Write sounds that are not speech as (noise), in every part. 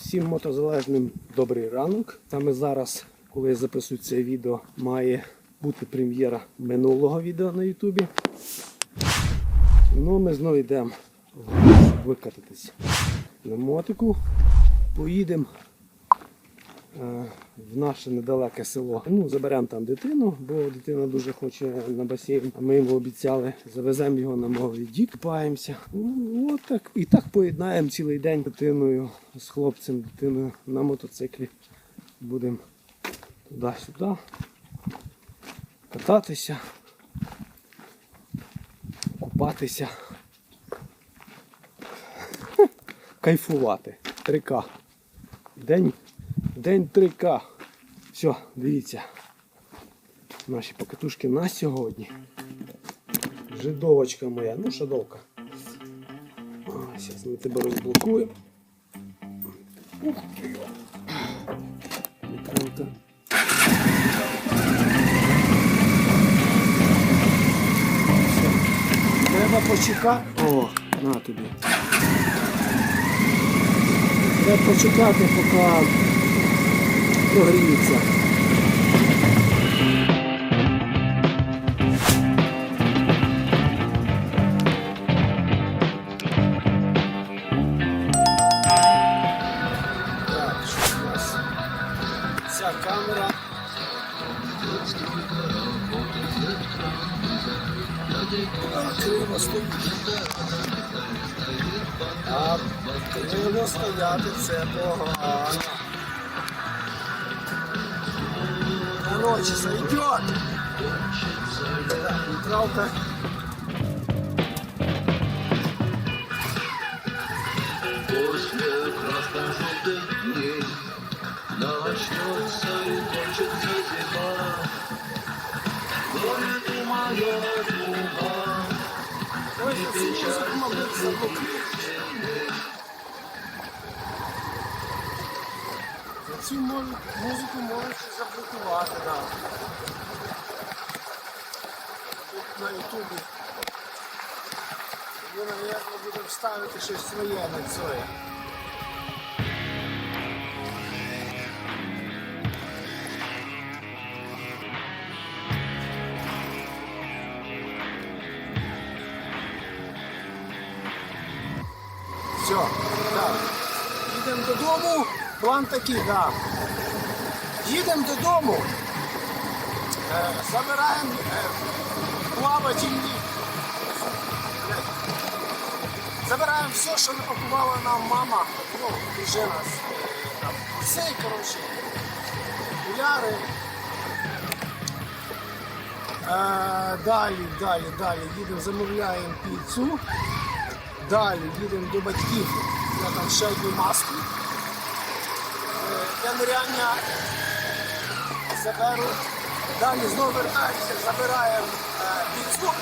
Всім мотозалежним добрий ранок. Саме зараз, коли я записую це відео, має бути прем'єра минулого відео на Ютубі. Ну, ми знову йдемо викататись на мотику. Поїдемо в наше недалеке село. Ну, заберемо там дитину, бо дитина дуже хоче на басейн. Ми йому обіцяли, завеземо його на Могліді, купаємося. Ну, от так. І так поєднаємо цілий день дитиною з хлопцем, дитиною на мотоциклі. Будемо туди-сюди кататися, купатися, кайфувати. 3К. День, день 3К. Все, дивіться. Наші покатушки на сьогодні. Жидовочка моя, ну шадовка. Зараз ми тебе розблокуємо. Ух ти. Треба почекати. О, на тобі. Треба почекати, поки прогріється. Камера. Криво стоїть. А криво стояти це погано. короче, сойдет. Жалко. Начнется и кончится зима, горе ты моя дума, не печалься музыку можешь Заблокувати, так. Да. На Ютубі. Ми, мабуть, будемо ставити щось своє на це. Все, так. Їдемо додому. План такий, так. Да. Їдемо додому. Е, забираємо е, плавательні. Забираємо все, що напакувала нам мама, ну, дружина. Все, коротше. Окуляри. Е, далі, далі, далі. Їдемо, замовляємо піцу. Далі їдемо до батьків. Я там ще одну маску. Для ниряння заберу. Далі знову вертаємося, забираємо е, піцу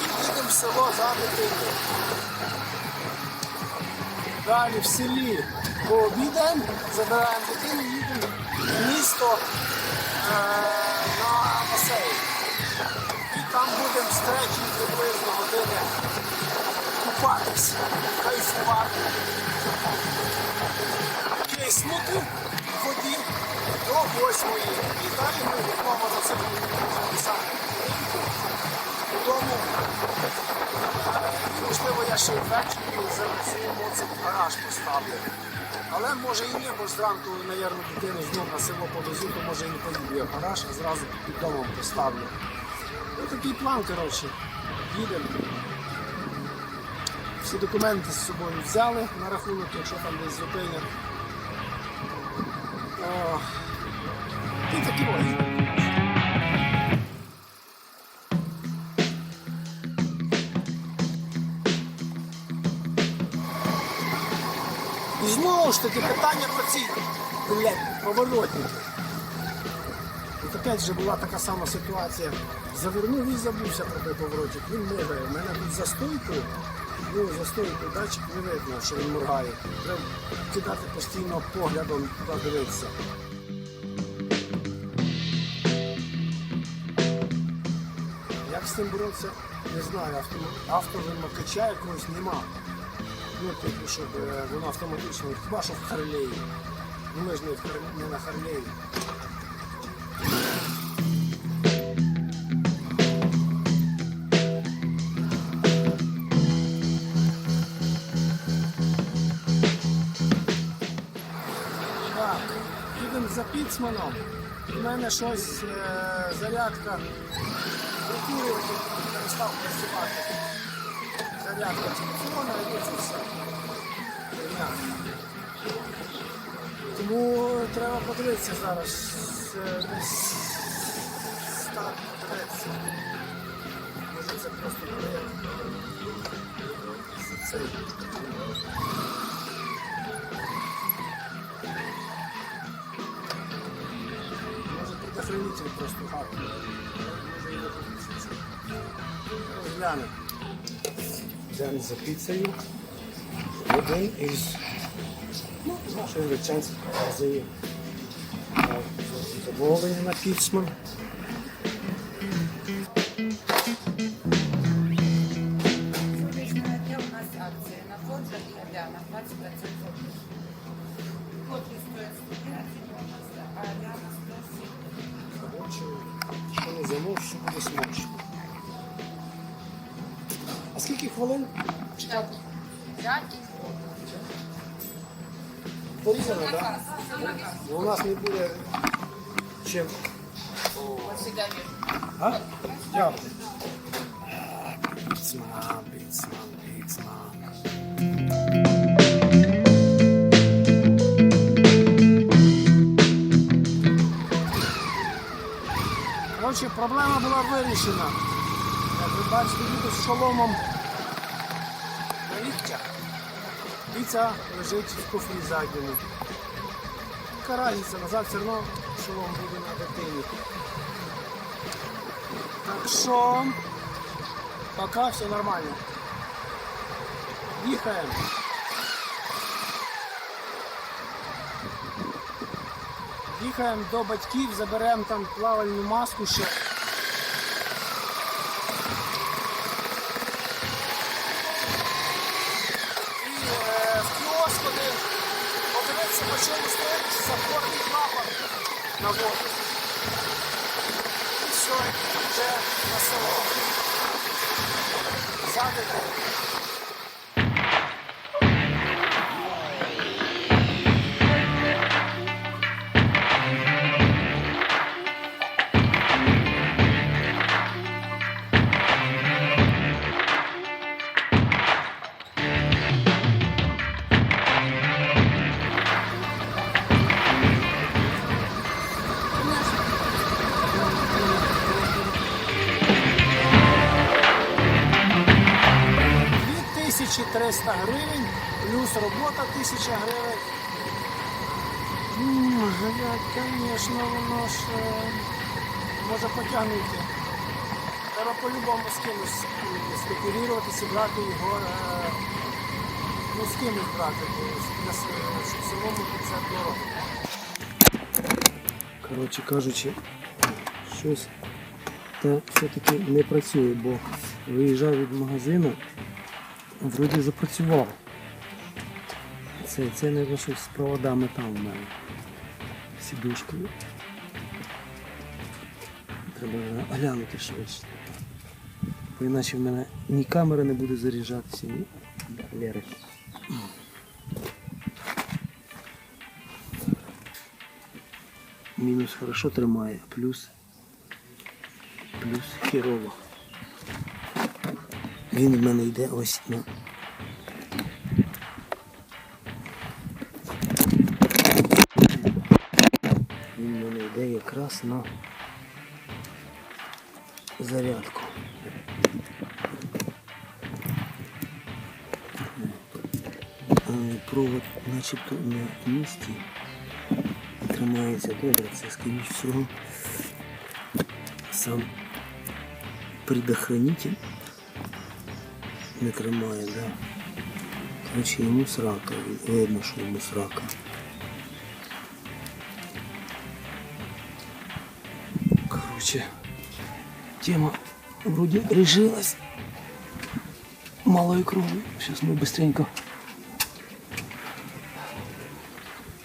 і їдемо в село за дитиною. Далі в селі пообідаємо, забираємо дитину, їдемо в місто е, на басейн. І там будемо з третьої приблизно години купатися, кайфувати, киснути в воді до восьмої. І далі ми відомо на додому. І, можливо, я ще ввечері занесу це гараж поставлю. Але може і ні, бо зранку, мабуть, дитину знов на село повезу, то може і не поїду я гараж, а зразу під домом поставлю. Ось такий план, коротше. Їдемо. Всі документи з собою взяли на рахунок, якщо там десь зупинять. І знову ж таки питання про ці блядь, поворотники. От опять же була така сама ситуація. Завернув і забувся про той поворотник. Він мигає. У мене тут за стойку, ну за стойку датчик не видно, що він моргає. Треба кидати постійно поглядом туди дивитися. Цим боротися, не знаю. Авто, автовимикача якогось нема. Ну, типу, щоб е, воно автоматично, хіба що в Харлеї. Ну ми ж не на Харлеї. Їдемо. У мене щось е, зарядка прикурювати, перестав працювати. Зарядка телефона і це все. Тому треба подивитися зараз. е, Десь старт подивитися. Може це просто проєкт. Предохранитель просто тут розглянемо. Йдемо за піцею. Один із з нашої магазинів. На піцман. На фонд для 20% що не замов, що буде смачно. А скільки хвилин? П'ять Порізано, так? У нас не буде чим. Дякую. Коротше, проблема була вирішена. Як ви бачите, їду з шоломом на ліктях. Піца лежить в куфрі задньому. Різниця, назад все одно шолом буде на дитині. Так що пока все нормально. Їхаємо. Їхаємо до батьків, заберемо там плавальну маску ще. І е, в кіоск один подивитися, по чому стоїть запорний клапан на воду. І все, вже на село. Задати. 1300 гривень, плюс робота 1000 гривень. Звісно, воно ж е, може потягнути. Треба по-любому з кимось е, спекулювати, зібрати його. е, Ну, з кимось брати, щоб самому це дорого. Коротше кажучи, щось та все-таки не працює, бо виїжджав від магазину, вроді запрацював. Це, це не щось з проводами там в мене. Сідушкою. Треба глянути швидше. Бо іначе в мене ні камера не буде заряджатися, ні Лери. Мінус хорошо тримає, плюс плюс хірово. Він в мене йде ось на. Він в мене йде якраз на зарядку. Провод начебто на місці. Тримається добре, це скоріш всього сам предохранитель не тримає, да? Короче, йому срака, видно, що йому срака. Короче, тема вроде решилась. Малой крови. Сейчас мы быстренько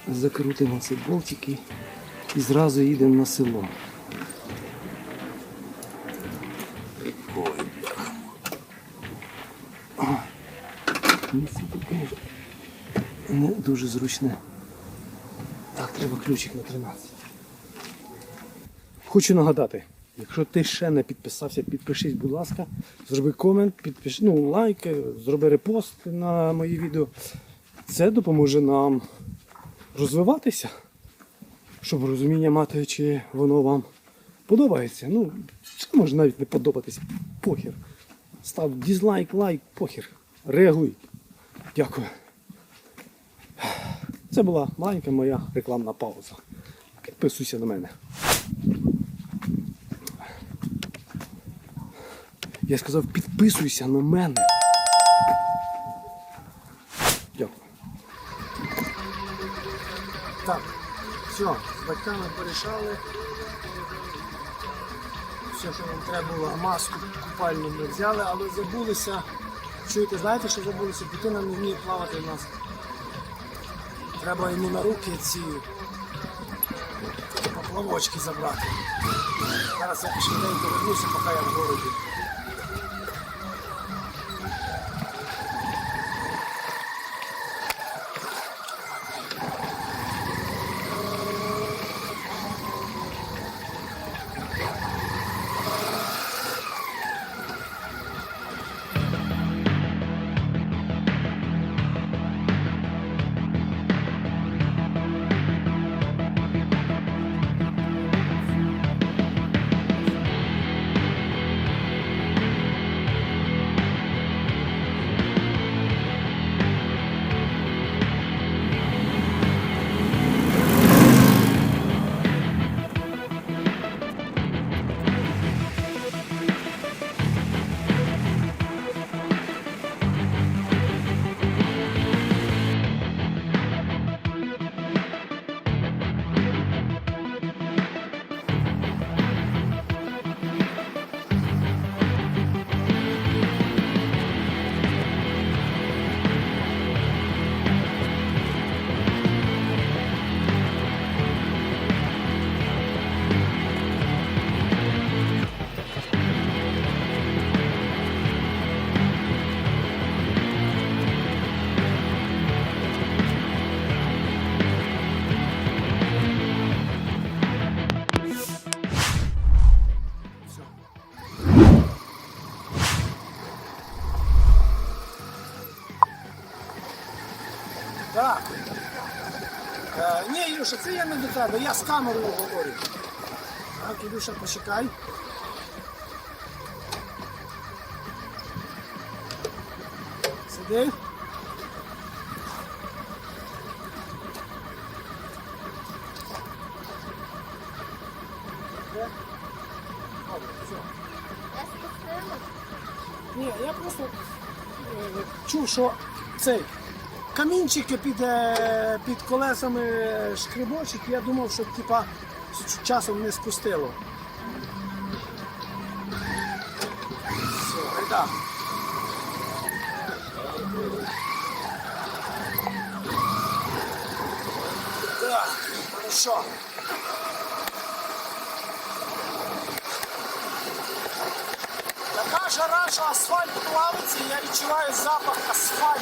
закрутимо ці болтики і зразу їдемо на село. Не дуже зручне. Так, треба ключик на 13. Хочу нагадати, якщо ти ще не підписався, підпишись, будь ласка, зроби комент, підпиш, ну, лайк, зроби репост на мої відео. Це допоможе нам розвиватися, щоб розуміння мати, чи воно вам подобається. Ну, це може навіть не подобатися. Похір. Став дізлайк, лайк, похір. Реагуй. Дякую. Це була маленька моя рекламна пауза. Підписуйся на мене. Я сказав, підписуйся на мене. Дякую. Так, все, з батьками порішали. Все, що нам треба було, маску купальну ми взяли, але забулися. Чуєте, знаєте, що забулися? Дитина не вміє плавати в нас. Треба йому на руки ці поплавочки забрати. Зараз я швиденько вернуся, поки я в городі. Ілюша, це я не до тебе, я з камерою говорю. Так, Ілюша, почекай. Сиди. Де? Добре, все. Ні, я просто е, чув, що цей камінчики під, е, під колесами шкребочуть, я думав, що типа часом не спустило. Все, гайда. Так, хорошо. Така жара, що асфальт плавиться, я відчуваю запах асфальту.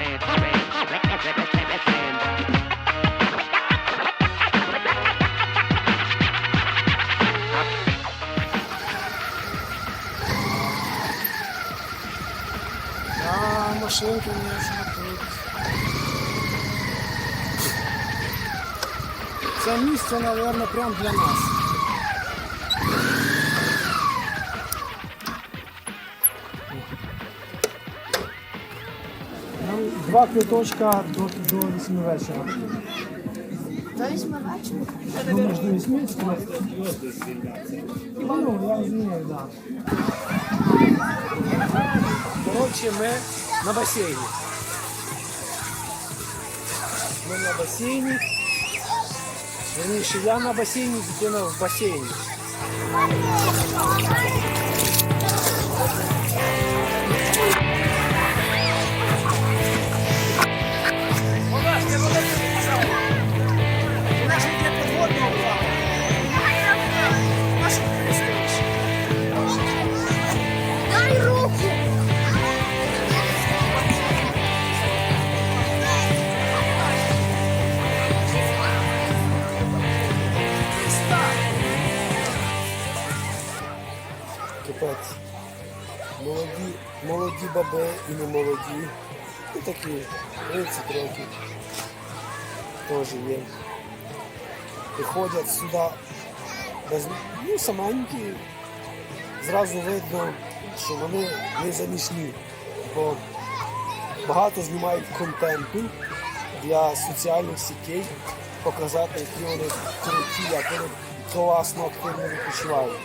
машин, звісно, тут. Це місце, мабуть, прямо для нас. Нам два квиточка до, до 8 вечора. До вісьми вечора. Ну, между 8 Ну, я розумію, да. Коротше, ми на басейні. Ми на басейні. Верніше, я на басейні, дитина в басейні. Кипець. Молоді, молоді баби і не молоді. Ну такі 30 років. Теж є. Приходять сюди без, ну, саменькі. Зразу видно, що вони не замішні. Бо багато знімають контенту для соціальних сітей, показати, які вони круті, як вони класно активно відпочивають.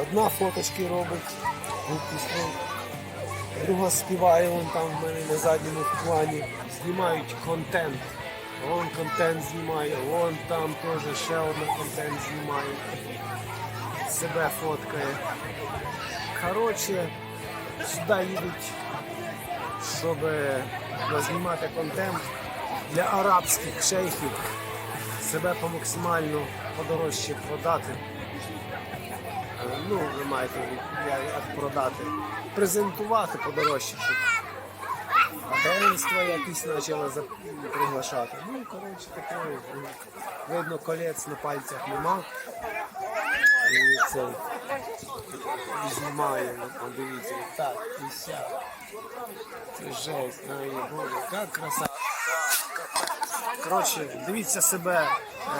Одна фоточки робить, друга співає, вон там в мене на задньому плані. Знімають контент. Вон контент знімає, вон там теж ще один контент знімає. Себе фоткає. Коротше, сюди їдуть, щоб знімати контент для арабських шейхів, себе по максимально подорожче продати. Ну, ви маєте як продати, презентувати подорожче, агентства якісь почали приглашати. Ну, коротше, таке видно, колець на пальцях нема. І це знімає, ну, подивіться, так, і сяк. Це жесть, ай, боже, яка краса. Коротше, дивіться себе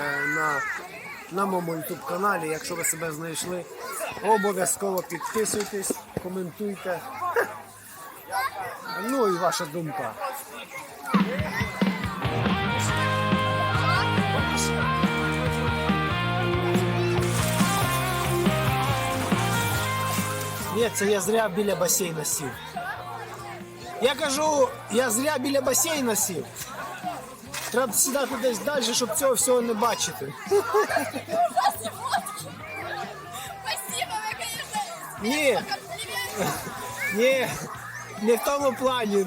е, на, на моєму YouTube каналі. Якщо ви себе знайшли, обов'язково підписуйтесь, коментуйте. (laughs) Ну і ваша думка. Ні, це я зря біля басейна сів. Я кажу, я зря біля басейна сів. Треба сідати десь далі, щоб цього всього не бачити. (laughs) Ні, ні, не в тому плані.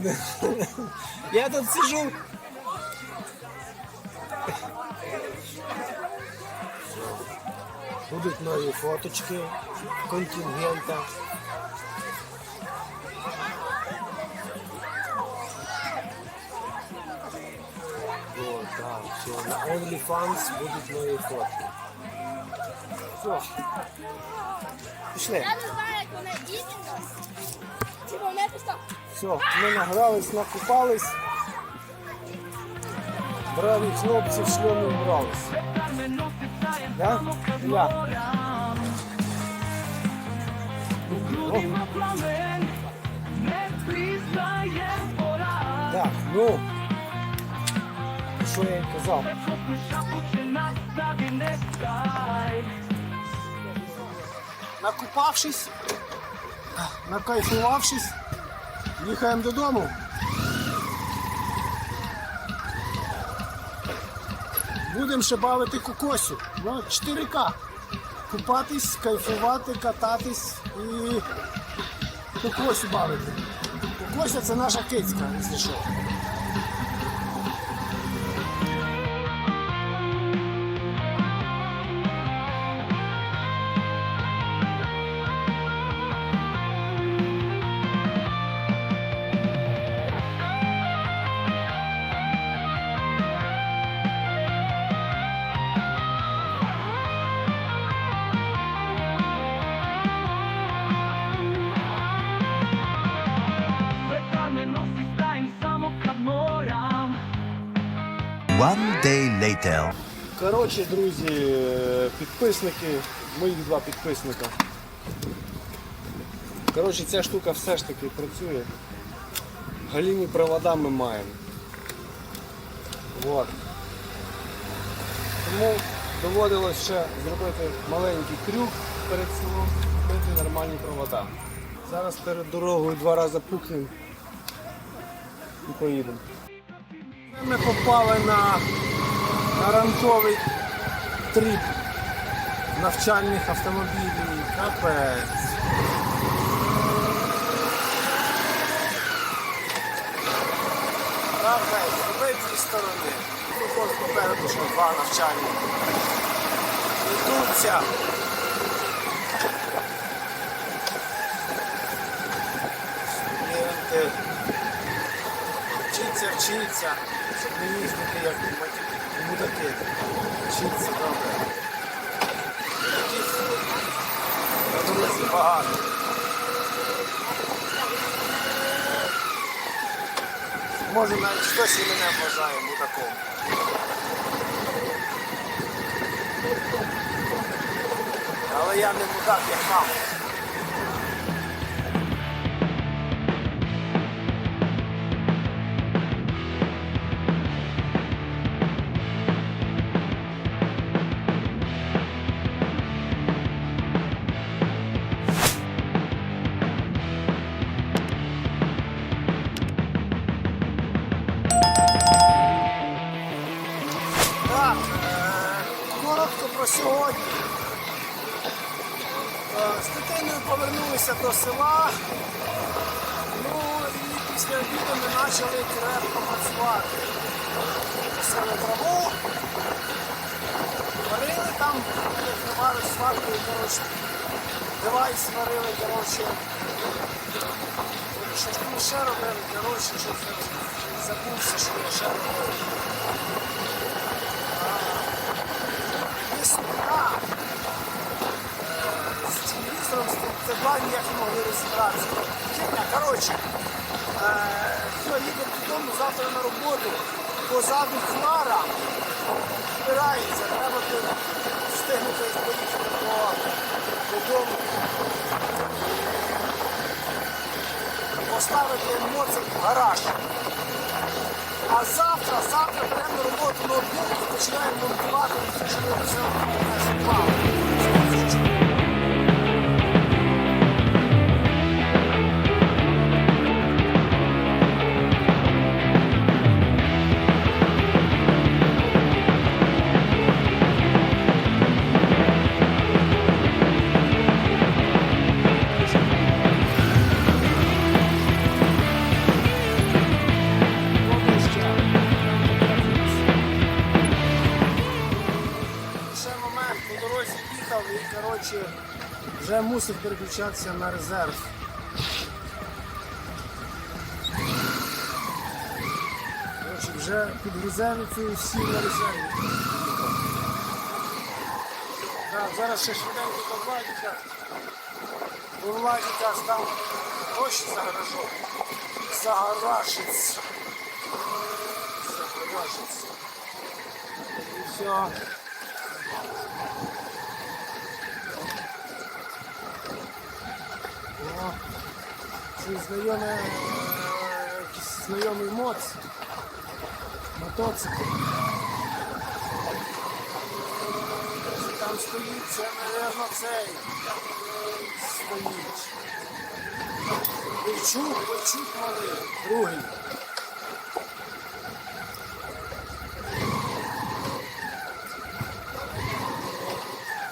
Я тут сижу. Будуть нові фоточки контингента. О, так, все. На OnlyFans будуть нові фотки. Все. Пішли. Я не знаю, як вона іменно. Типа, у просто Все, ми награлись, накупались. Браві хлопці в шльомі вбрались. Да? Я. О. Так, ну. Що я їй казав? Накупавшись, накайфувавшись, їхаємо додому. Будемо ще бавити кокосю. Ну, 4К. Купатись, кайфувати, кататись і кокосю бавити. Кокося це наша кицька, якщо що. Later. Коротше, друзі, підписники, моїх два підписника. Коротше, ця штука все ж таки працює. Галімі провода ми маємо. Вот. Тому доводилось ще зробити маленький крюк перед селом, купити нормальні провода. Зараз перед дорогою два рази пукнемо і поїдемо. Ми попали на, на ранковий тріп навчальних автомобілів. Капець. Капець, з обидві сторони. Тут попереду що два навчальні. Йдуться. Вчиться, вчиться, щоб не їздити як маті- мудаки. Вчиться добре. Дуже багато. Може навіть хтось і мене вважає мудаком. Але я не мудак, як мама. Повернулися до села. Ну і після обіду ми почали крепко працювати. Посили траву, варили там, тривали сваркою, коротше. Девайс варили, коротше. Що ж ми ще робили, коротше, що забувся, що я ще робив. Весна. З з тепла ніяк не могли розібратися. Херня, коротше, е, все, їдемо додому, завтра на роботу, позаду хмара, збирається, треба встигнути поїхати додому. Поставити моцик в гараж. А завтра, завтра беремо на роботу ноутбук і починаємо монтувати що все мусив переключатися на резерв. Коротше, вже підгрузеницею всі на резерві. Так, зараз ще швиденько до Владіка. До Владіка ж там гроші за гаражом. Загарашиться. Загарашиться. І все. Знайоме, е, якийсь знайомий моц. Мотоцикл. Там стоїть, це, мабуть, цей стоїть. Бойчук, Бойчук малий, другий.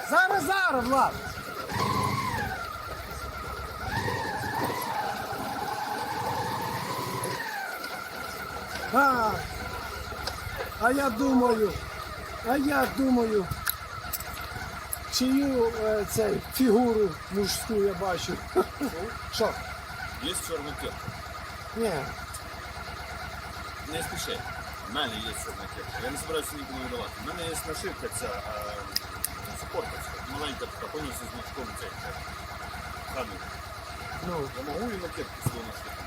Зараз, зараз, Влад. А, а я думаю, а я думаю, чию е, цей фігуру мужську я бачу. Що? Є чорна кепка. Ні. Не спіши. У мене є чорна кепка. Я не збираюся нікому видавати. У мене є нашивка ця супортовська, маленька така, повністю з значком цей. Гаду. Ну, Я можу і на кепку свою нашивку.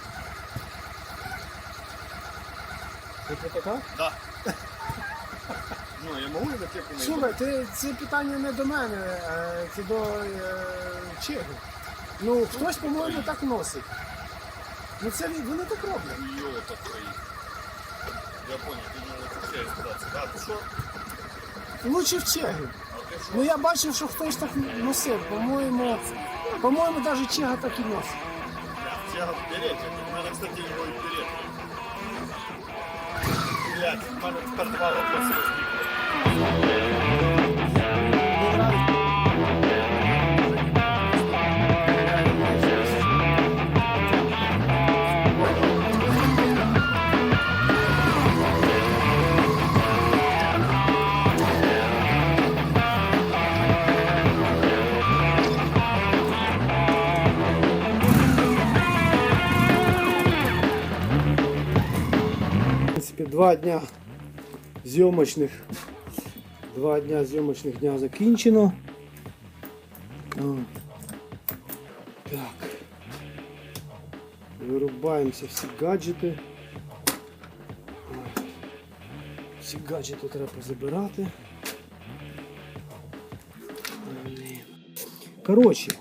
Ти про така? Да. Ну, я можу на кепку Слухай, ти, це питання не до мене, е, це до е, Чехів. Ну, хтось, по-моєму, так носить. Ну це він- вони так роблять. Йо, так. Я понял, ти не спитатися. Да, ти що? Лучше в Чехів. А ти що? Ну я бачив, що хтось так носив. По-моєму, по-моєму, навіть Чега так і носить. Я вперед, надо, кстати, его и вперед. Блядь, в мене тепер два вопроси возникли. В два дня зйомочних. Два дня зйомочних дня закінчено. Так. Вирубаємося всі гаджети. Всі гаджети треба позабирати. Блін. Коротше,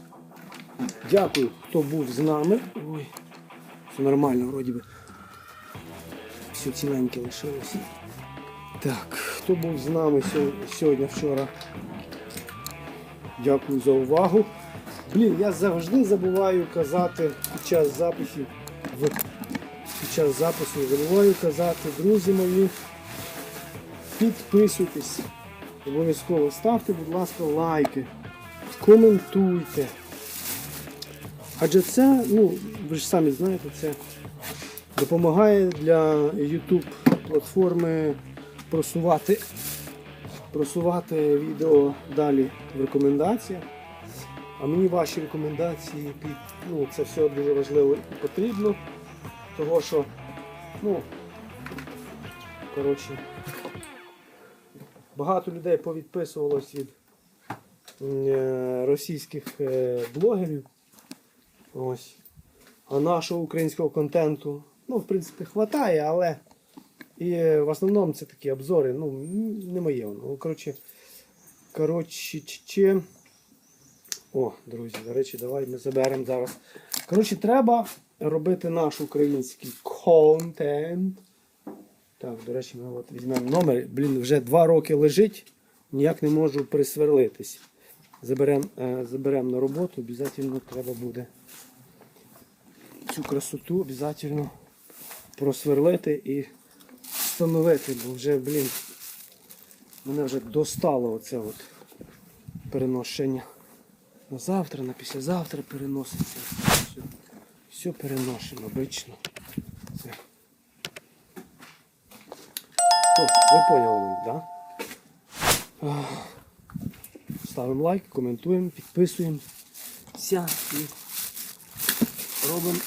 дякую, хто був з нами. Ой, все нормально, вроді би. Все ціленьке лишилося. Так, хто був з нами сьогодні, вчора? Дякую за увагу. Блін, я завжди забуваю казати під час записів. Під час запису забуваю казати, друзі мої, підписуйтесь. Обов'язково ставте, будь ласка, лайки, коментуйте. Адже це, ну, ви ж самі знаєте, це допомагає для YouTube платформи просувати, просувати відео далі в рекомендаціях. А мені ваші рекомендації під, ну, це все дуже важливо і потрібно. Того що, ну, коротше, багато людей повідписувалось від е, російських е, блогерів. Ось. А нашого українського контенту, ну, в принципі, хватає, але і в основному це такі обзори, ну, не моє воно. Ну, коротше, коротше, чи... О, друзі, до речі, давай ми заберемо зараз. Коротше, треба робити наш український контент. Так, до речі, ми от візьмемо номер. Блін, вже два роки лежить, ніяк не можу присверлитись. Заберемо е, заберем на роботу, обов'язково треба буде цю красоту обов'язково просверлити і встановити, бо вже, блін, мене вже достало оце от переношення. На завтра, на післязавтра переноситься. Все, все переносимо обично. Це. О, ви поняли мене? Да? Ставимо лайк, коментуємо, підписуємо. Ся і робимо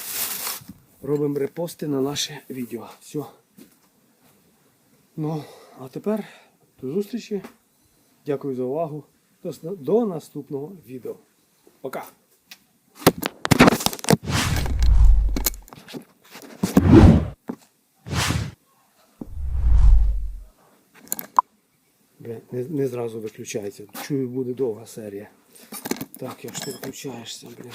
робимо репости на наше відео. Все. Ну, а тепер до зустрічі. Дякую за увагу. До, наступного відео. Пока! Не, не зразу виключається. Чую, буде довга серія. Так, як ти виключаєшся, блін.